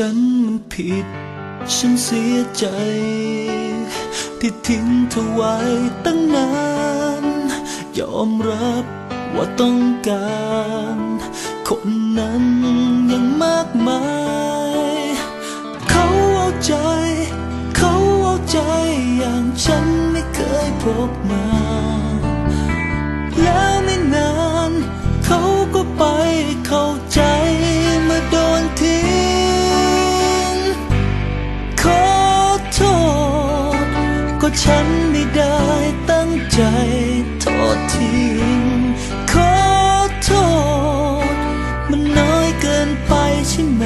ฉันมันผิด ฉันเสียใจ ที่ทิ้งเธอไว้ตั้งนาน ยอมรับว่าต้องการ คนนั้นยังมากมาย เขาเอาใจ เขาเอาใจอย่างฉันไม่เคยพบมา ฉันไม่ได้ตั้งใจโทษทิ้งขอโทษ มันน้อยเกินไปใช่ไหม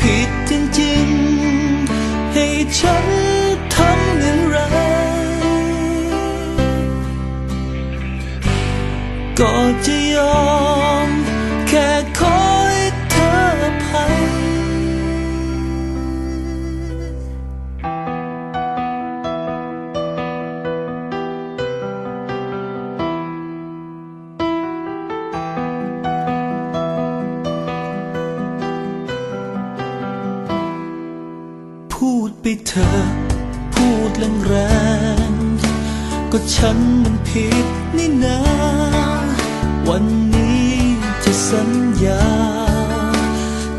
ผิดจริงๆ ให้ฉันทำอย่างไร ก็จะยอม พูดไปเธอพูดแรงๆก็ฉันมันผิดนี่นาวันนี้จะสัญญา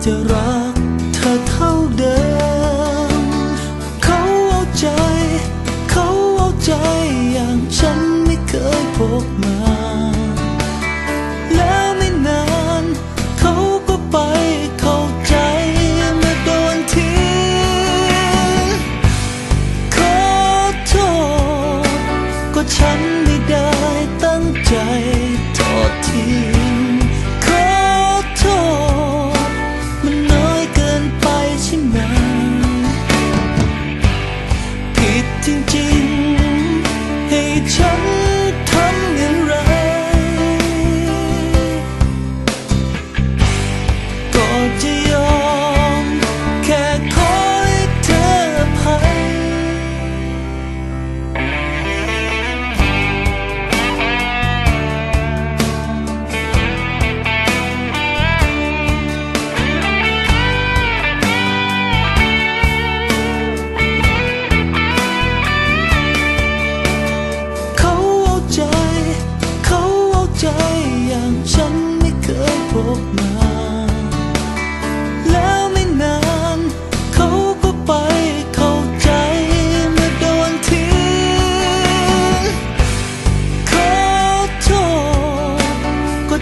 จะรักเธอเท่าเดิม เขาเอาใจ เขาเอาใจอย่างฉันไม่เคยพบมา ฉัน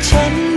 ฉัน